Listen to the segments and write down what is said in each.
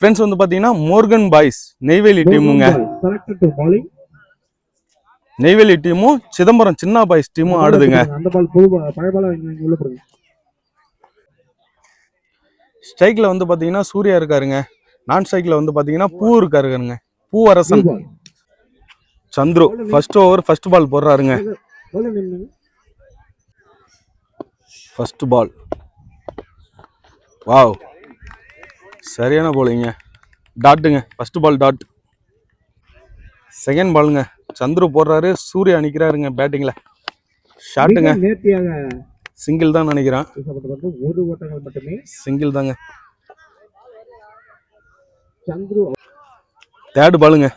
Friends வந்து பாத்தீங்கன்னா Morgan boys Neyveli டீமுங்க நெய்வேலி டீமும் சிதம்பரம் சின்ன பாய்ஸ் டீமும் ஆடுதுங்க. ஸ்ட்ரைக்ல வந்து பாத்தீங்கன்னா சூர்யா இருக்காருங்க. நான் ஸ்ட்ரைக்ல வந்து பாத்தீங்கன்னா பூ இருக்காருங்க. Poovarasan. Chandru first over first ball போடுறாருங்க. First ball wow சரியான போலிங்க டாட்டுங்க ஃபர்ஸ்ட் பால் டாட் செகண்ட் பாலுங்க சந்துரு போடுறாரு. சூர்யா நிக்கிறாருங்க பேட்டிங்ல ஷாட்டுங்க சிங்கிள் தான் நினைக்கிறேன். வீசப்பட்டது ஒரு ஓட்டங்கள் மட்டுமே. சிங்கிள் தாங்க. சந்துரு தேர்டு பாலுங்க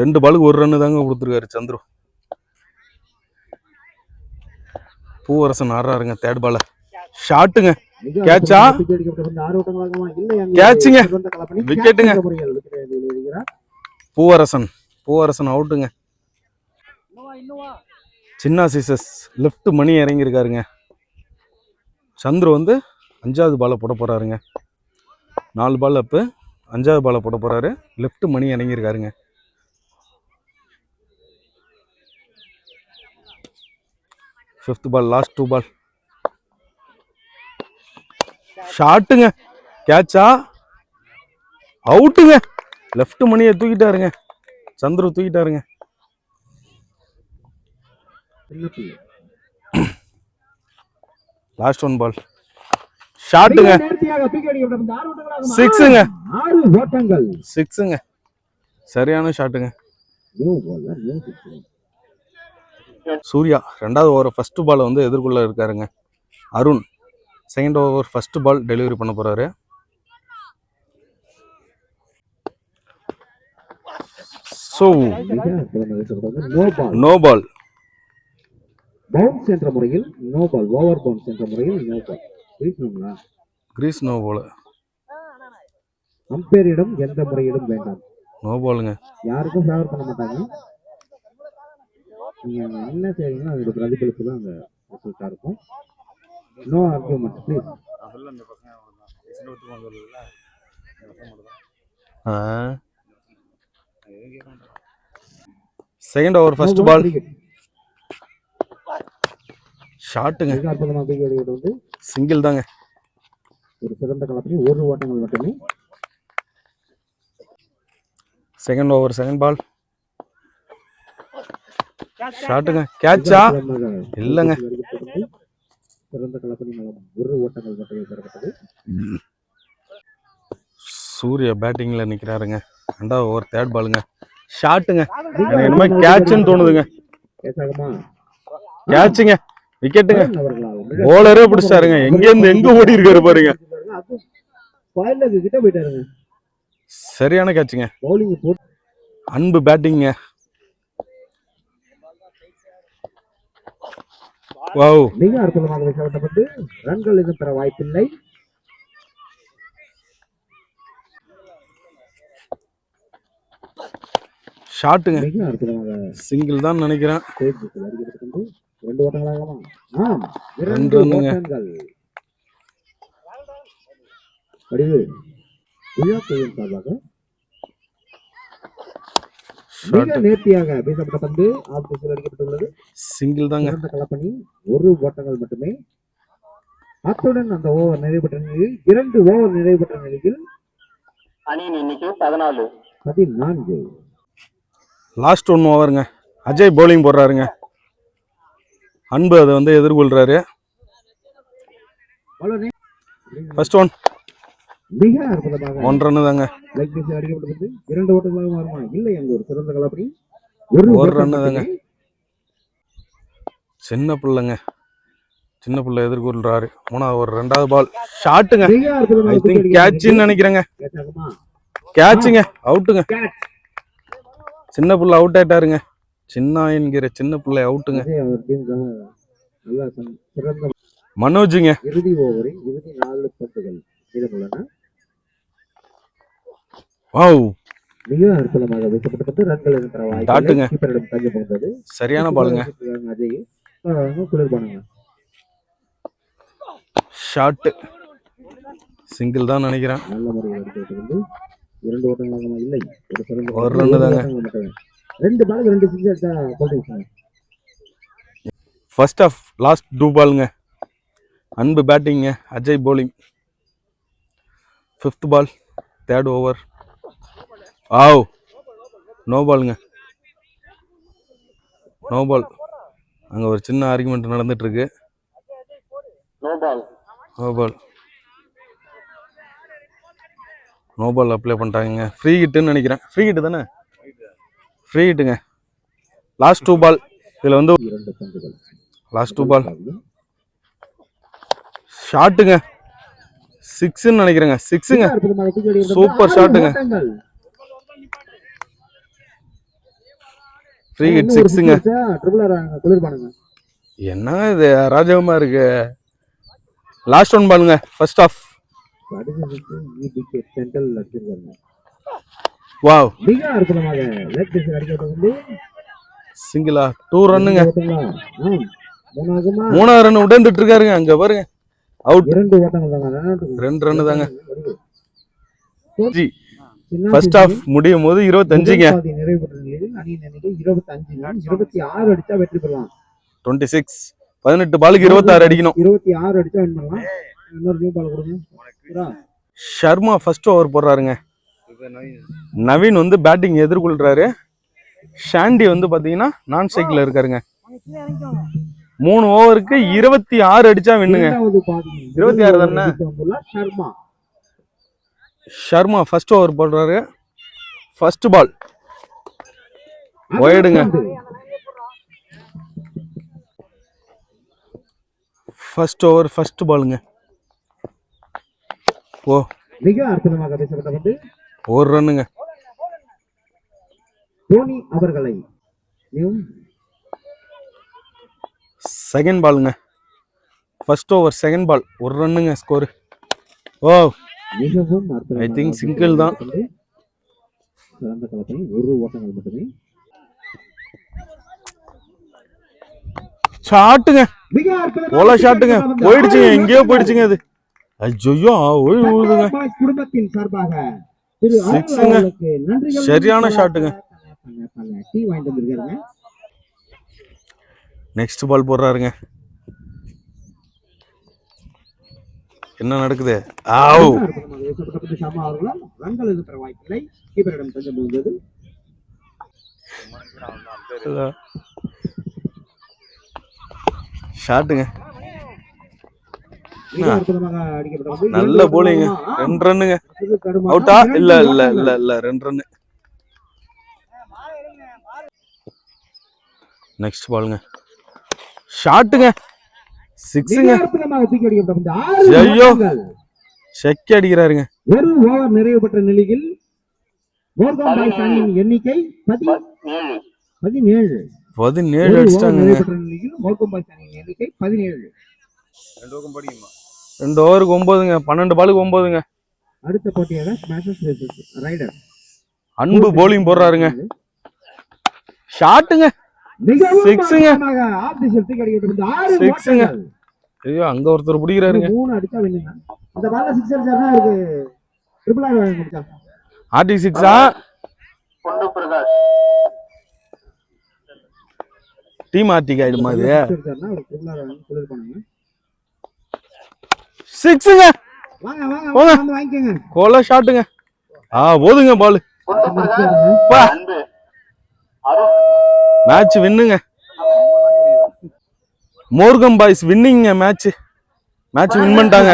ரெண்டு பாலுக்கு ஒரு ரன்னு தாங்க கொடுத்துருக்காரு சந்துரு. பூவரசன் ஆடுறாருங்க தேர்ட் பால ஷாட்டுங்க wicket ஐ வெளியிடுகிறார். பூவரசன். பூவரசன் அவுட்டுங்க. சின்ன சீசஸ் லெஃப்ட் மணி இறங்கியிருக்காருங்க. சந்துரு வந்து அஞ்சாவது பாலை போட போறாருங்க. நாலு பால் அப்பு. அஞ்சாவது பாலை போட போறாரு. Left Mani இறங்கியிருக்காருங்க. Fifth ball last two ball ஷாட்டுங்க கேட்சா அவுட்டுங்க லெஃப்ட் மணியை தூக்கிட்டாருங்க. சந்துரு தூக்கிட்டாருங்க. லாஸ்ட் ஒன் பால் ஷாட்டுங்க? சிக்ஸுங்க சிக்ஸுங்க சரியான ஷாட்டுங்க. சூர்யா ரெண்டாவது ஓவர் ஃபர்ஸ்ட் பால் வந்து எதிர்கொள்ள இருக்காருங்க. Arun. Second over first ball delivery பண்ண போறாரு. ஸோ. நோ பால் Bounce என்ற முறையில் நோ பால் ஓவர் பவுன்ஸ் என்ற முறையில் நோ பால் வீசணுங்களா கிரீஸ் நோ பால் அம்பேரிடம் எந்த முறையிலும் வேண்டாம். நோ பாலுங்க யாருக்கும் ஃபேவர் பண்ண மாட்டாங்க. நீங்க அங்க என்ன செய்றீங்களோ அதோட பிரதிபலிப்பு தான் அங்க இருக்கும். No argument please second over first ball ஷாட்டுங்க சிங்கிள் தாங்க. ஒரு சிறந்த கலப்பணி ஒரு ஓட்டங்கள் மட்டுமே. செகண்ட் ஓவர் செகண்ட் பால் ஷாட்டுங்க கேட்சா இல்லைங்க. சிறந்த கலப்பணி மூலம் ஒரு ஓட்டங்கள் மட்டுமே பெறப்பட்டது. சூர்யா பேட்டிங்ல நிக்கிறாருங்க. ரெண்டாவது ஓவர் தேர்ட் பாலுங்க. ஷாட்டுங்க. எனக்கு என்னமோ கேட்ச்னு தோணுதுங்க. கேட்சுங்க விக்கெட்டுங்க. போலரே பிடிச்சாருங்க. எங்க இருந்து எங்க ஓடி இருக்காரு பாருங்க சரியான கேட்சுங்க அன்பு பேட்டிங்க மிக அற்புதமாக வீசப்பட்டப்பட்டு ரன்கள் எதுவும் பெற வாய்ப்பில்லை. ஷாட்டுங்க சிங்கிள் தான் நினைக்கிறேன். இரண்டு ஓட்டங்களாகலாம் ஆம் ரெண்டு. ஓட்டங்கள். வடிவு. கோயில் சார்பாக நேர்த்தியாக வீசப்பட்ட பந்து ஆஃப் திசையில் அடிக்கப்பட்டுள்ளது. சிங்கிள் தாங்க. சிறந்த கலப்பணி ஒரு ஓட்டங்கள் மட்டுமே. அத்துடன் அந்த ஓவர் நிறைவு பெற்ற நிலையில் இரண்டு ஓவர் நிறைவு பெற்ற நிலையில் அணியின் எண்ணிக்கை பதினாலு. பதினான்கு. லாஸ்ட் ஒன் ஓவருங்க அஜய் பவுலிங் போடுறாருங்க. அன்பு அதை வந்து எதிர்கொள்றாரு. ஃபர்ஸ்ட் ஒன் மிக அற்புதமாக தாங்க லெக் பீஸ் அடிக்கப்பட்டது இரண்டு ஓட்டங்களாக மாறுமா? இல்லை அங்க ஒரு சிறந்த கலப்பணி ஒரு run தாங்க. சின்ன பிள்ளைங்க. சின்ன பிள்ளை எதிர்கொள்றாரு. மூணாவது ஒரு ரெண்டாவது பால் ஷாட்டுங்க ஐ திங்க். கேட்ச்னு நினைக்கிறேங்க? கேட்சுங்க அவுட்டுங்க. சின்ன புள்ள அவுட் ஆயிட்டாருங்க. சின்ன என்கிற சின்ன பிள்ளை அவுட்டுங்க மனோஜுங்க. இறுதி ஓவரின் இறுதி நாலு பந்துகள் வாவ். மிக அற்புதமாக வீசப்பட்டது ரன்கள் வாய்ப்பு டாட்டுங்க. கீப்பரிடம் தங்கி போகிறது சரியான பாலுங்க. அஜய் குளிர்பானங்க ஷாட்டு சிங்கிள் தான் நினைக்கிறேன். நல்ல முறையில் வந்து இரண்டு ஓட்டங்களாக இல்லை. ஒரு run தாங்க. ரெண்டு பாலுக்கு ரெண்டு சிக்ஸ் தான் போட்டுருக்காங்க ஃபர்ஸ்ட் ஆஃப் லாஸ்ட் டூ பாலுங்க Anbu பேட்டிங்க Ajay bowling. Fifth ball third over ஆவ். நோ பாலுங்க நோ பால் அங்கே ஒரு சின்ன ஆர்குமெண்ட் நடந்துட்டு இருக்கு no ball no ball no ball apply பண்ணிட்டாங்க ஃப்ரீ ஹிட்டுன்னு நினைக்கிறேன். ஃப்ரீ ஹிட்டு தானே? ஃப்ரீ ஹிட்டுங்க லாஸ்ட் டூ பால் இதில் வந்து லாஸ்ட் டூ பால் ஷாட்டுங்க சிக்ஸ்ன்னு நினைக்கிறேங்க. சிக்ஸுங்க அற்புதமாக தூக்கி அடிக்கப்பட்டு Super ஆறு shotங்க. ஓட்டங்கள். ஃப்ரீ ஹிட் சிக்ஸுங்க குளிர்பானுங்க என்ன இது? ராஜகமா இருக்கு லாஸ்ட் ஒன் பாலுங்க ஃபர்ஸ்ட் ஆஃப் வாவ் சிங்கிளா டூ ரன்னுங்க மூணாவது ரன் உடந்துட்டு இருக்காருங்க. அங்க பாருங்க. அவுட் ரெண்டு ரன் தாங்க. ஜி ஃபர்ஸ்ட் ஆஃப் முடியும் போது இருபத்தஞ்சுங்க. முதல் பாதி நிறைவு பெற்ற நிலையில் அணியின் எண்ணிக்கை இருபத்தஞ்சு இருபத்தி ஆறு அடிச்சா வெற்றி பெறலாம். டுவெண்ட்டி சிக்ஸ் பதினெட்டு பாலுக்கு இருபத்தாறு அடிக்கணும். இருபத்தி ஆறு அடிச்சா வின் பண்ணலாம். இன்னொரு நியூ பால் கொடுங்க. புறா. ஷர்மா ஃபர்ஸ்ட் ஓவர் போடுறாருங்க. நவீன். வந்து பேட்டிங் எதிர்கொள்றாரு. ஷாண்டி வந்து பாத்தீங்கன்னா நான் ஸ்ட்ரைக்ல இருக்காருங்க. மூணு ஓவருக்கு இருபத்தி ஆறு அடிச்சா வின்னுங்க இருபத்தி ஆறு தானே? சர்மா ஷர்மா. ஃபர்ஸ்ட் ஓவர் போடுறாரு. ஃபர்ஸ்ட் பால் ஒயடுங்க. ஃபர்ஸ்ட் ஓவர் ஃபர்ஸ்ட் பாலுங்க ஓ மிக அற்புதமாக பேசப்பட்ட வந்து ஒரு ரன்னுங்க. தோனி அவர்களை செகண்ட் பாலுங்க ஃபர்ஸ்ட் ஓவர் செகண்ட் பால் ஒரு ரன்னுங்க ஸ்கோர் ஓ. மிகவும் I think single தான். சிறந்த களத்தில் ஒரு ஓட்டங்கள் மட்டுமே. ஷாட்டுங்க. ஓலா ஷாட்டுங்க. போயிடுச்சுங்க எங்கேயோ. போயிடுச்சுங்க அது. ஐயோ ஓய் அருள் சிக்ஸுங்க. சரியான ஷாட்டுங்க. பல, பல, பல. நெக்ஸ்ட் பால் போடுறாருங்க. என்ன நடக்குது? ஆவ் வாய்ப்பில்லை. ஷாட்டுங்க நல்ல போலிங்க? ரெண்டு ரன்னுங்க. அவுட்டா இல்ல இல்ல. இல்ல இல்ல ரெண்டு ரன்னு. நெக்ஸ்ட் பாலுங்க ஷாட்டுங்க சிக்ஸுங்க ஐயோ. செக்கி அடிக்கிறாருங்க. ஒரு ஓவர் நிறைவு பெற்ற நிலையில் எண்ணிக்கை பதினேழு. பதினேழு அடிச்சிட்டாங்க பதினேழு. ரெண்டு ஓவருக்கு ஒன்பதுங்க பன்னெண்டு பாலுக்கு ஒன்பதுங்க அடுத்த போட்டியாக smashes versus rider Anbu bowling போடுறாருங்க. ஷாட்டுங்க சிக்ஸுங்க. சிக்ஸுங்க. ஐயோ அங்க ஒருத்தர் பிடிக்கிறாருங்க. மூணு அடிச்சா வெண்ணுங்க டீம் ஆர்டிக் ஆயிடுமா இது சிக்ஸுங்க வாங்க வாங்க போங்க. கோலா ஷாட்டுங்க ஆ போதுங்க பால் மேட்ச் வின்னுங்க மோர்கம் பாய்ஸ் வின்னிங்க மேட்ச் மேட்ச் வின் பண்ணிட்டாங்க